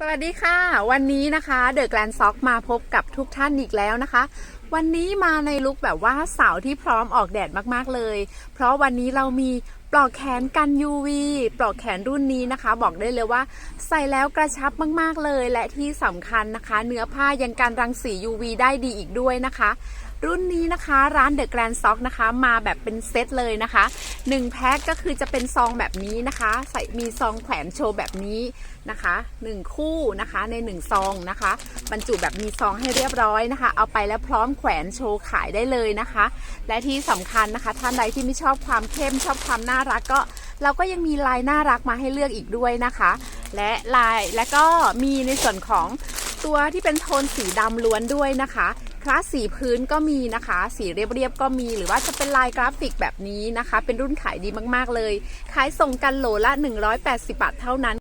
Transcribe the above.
สวัสดีค่ะ วันนี้นะคะเดอะแกลนซ็อกมาพบกับทุกท่านอีกแล้วนะคะวันนี้มาในลุคแบบว่าสาวที่พร้อมออกแดดมากๆเลย เพราะวันนี้เรามีปลอกแขนกัน UV ปลอกแขนรุ่นนี้นะคะ บอกได้เลยว่า ใส่แล้วกระชับมากๆเลย และที่สำคัญนะคะ เนื้อผ้ายังกันรังสี UV ได้ดีอีกด้วยนะคะ รุ่นนี้นะคะร้านเดอะแกรนซ็อกนะคะมาแบบเป็นเซตเลยนะคะ1แพ็คก็คือจะเป็นซองแบบนี้นะคะ ใส่มีซองแขวนโชว์แบบนี้นะคะ 1 คู่นะคะใน 1 ซองนะคะ บรรจุแบบมีซองให้เรียบร้อยนะคะ เอาไปแล้วพร้อมแขวนโชว์ขายได้เลยนะคะ และที่สำคัญนะคะ ท่านใดที่ไม่ชอบความเข้มชอบความน่ารักก็เราก็ยังมีลายน่ารักมาให้เลือกอีกด้วยนะคะ และลายและก็มีในส่วนของตัวที่เป็นโทนสีดำล้วนด้วยนะคะคลาสสีพื้นก็มีนะคะ สีเรียบๆก็มี หรือว่าจะเป็นลายกราฟิกแบบนี้นะคะ เป็นรุ่นขายดีมากๆเลย ขายส่งกันโหลละ 180 บาทเท่านั้น